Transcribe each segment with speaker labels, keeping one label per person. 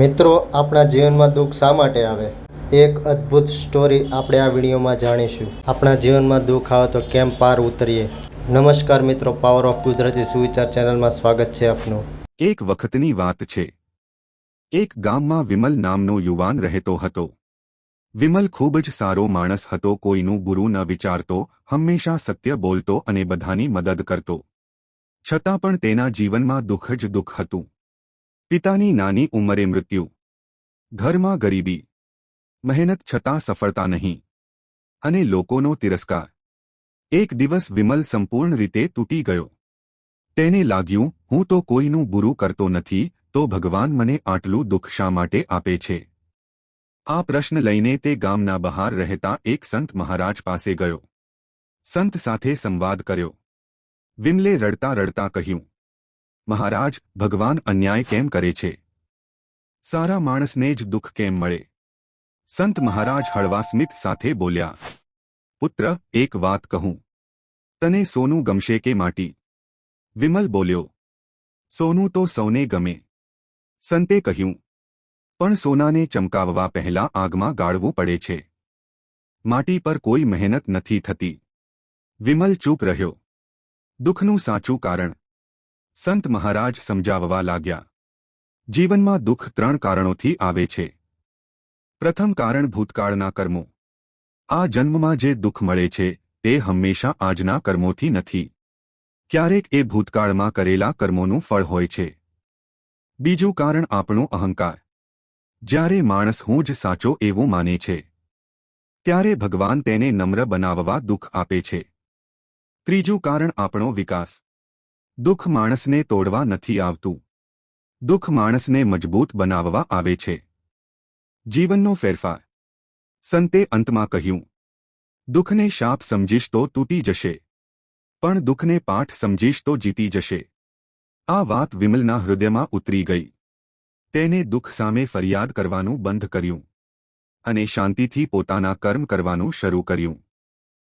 Speaker 1: મિત્રો, આપણા જીવનમાં દુઃખ શા માટે આવે? એક અદ્ભુત સ્ટોરી આપણે આ વિડીયોમાં જાણીશું. આપણા જીવનમાં દુઃખ આવે તો કેમ પાર ઉતરીએ? નમસ્કાર મિત્રો પાવર ઓફ ગુજરાતી સુવિચાર ચેનલમાં સ્વાગત છે આપનું.
Speaker 2: એક વખતની વાત છે. એક ગામમાં વિમલ નામનો યુવાન રહેતો હતો. વિમલ ખૂબ જ સારો માણસ હતો, કોઈનું બુરું ન વિચારતો, હંમેશા સત્ય બોલતો અને બધાની મદદ કરતો. છતાં પણ તેના જીવનમાં દુઃખ જ દુઃખ હતું. પિતાની નાની ઉંમરે મૃત્યુ. ઘરમાં ગરીબી. મહેનત છતાં સફળતા નહીં. અને લોકોનો તિરસ્કાર. એક દિવસ વિમલ સંપૂર્ણ રીતે તૂટી ગયો. તેને લાગ્યું, હું તો કોઈનું બુરું કરતો નથી, તો ભગવાન મને આટલું દુઃખ શા માટે આપે છે? આ પ્રશ્ન લઈને તે ગામના બહાર રહેતા એક સંત મહારાજ પાસે ગયો. સંત સાથે સંવાદ કર્યો. વિમલે રડતા રડતા કહ્યું મહારાજ, ભગવાન અન્યાય કેમ કરે છે? સારા માણસને જ દુઃખ કેમ મળે? સંત મહારાજ હળવા સ્મિત સાથે બોલ્યા, પુત્ર, એક વાત કહું. તને સોનું ગમશે કે માટી? વિમલ બોલ્યો, સોનું તો સૌને ગમે. સંતે કહ્યું, પણ સોનાને ચમકાવવા પહેલા આગમાં ગાળવું પડે છે. માટી પર કોઈ મહેનત નથી થતી. વિમલ ચૂપ રહ્યો. દુઃખનું સાચું કારણ સંત મહારાજ સમજાવવા લાગ્યા. જીવનમાં દુઃખ ત્રણ કારણોથી આવે છે. પ્રથમ કારણ ભૂતકાળના કર્મો. આ જન્મમાં જે દુઃખ મળે છે, તે હંમેશા આજના કર્મોથી નથી. ક્યારેક એ ભૂતકાળમાં કરેલા કર્મોનું ફળ હોય છે. બીજું કારણ આપણો અહંકાર. જ્યારે માણસ હું જ સાચો એવું માને છે, ત્યારે ભગવાન તેને નમ્ર બનાવવા દુઃખ આપે છે. ત્રીજું કારણ આપણો વિકાસ. દુઃખ માણસને તોડવા નથી આવતું. દુઃખ માણસને મજબૂત બનાવવા આવે છે. જીવનનો ફેરફાર. સંતે અંતમાં કહ્યું, દુઃખને શાપ સમજીશ તો તૂટી જશે. પણ દુઃખને પાઠ સમજીશ તો જીતી જશે. આ વાત વિમલના હૃદયમાં ઉતરી ગઈ. તેને દુઃખ સામે ફરિયાદ કરવાનું બંધ કર્યું અને શાંતિથી પોતાના કર્મ કરવાનું શરૂ કર્યું.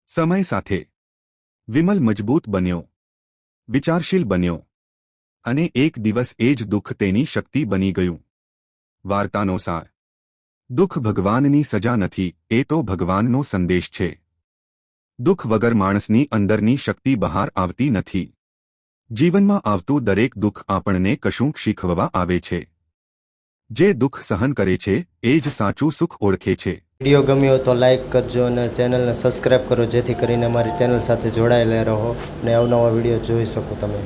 Speaker 2: સમય સાથે વિમલ મજબૂત બન્યો. વિચારશીલ બન્યો. અને એક દિવસ એ જ દુઃખ તેની શક્તિ બની ગયું. વાર્તાનો સાર. દુઃખ ભગવાનની સજા નથી, એ તો ભગવાનનો સંદેશ છે. દુઃખ વગર માણસની અંદરની શક્તિ બહાર આવતી નથી. જીવનમાં આવતું દરેક દુઃખ આપણને કશુંક શીખવવા આવે છે. જે દુઃખ સહન કરે છે, એ જ સાચું સુખ ઓળખે છે.
Speaker 1: વીડિયો ગમ્યો તો લાઇક કરજો અને ચેનલને સબસ્ક્રાઈબ કરો જેથી કરીને અમારી ચેનલ સાથે જોડાયેલા રહો અને અવનવા વીડિયો જોઈ શકો તમે.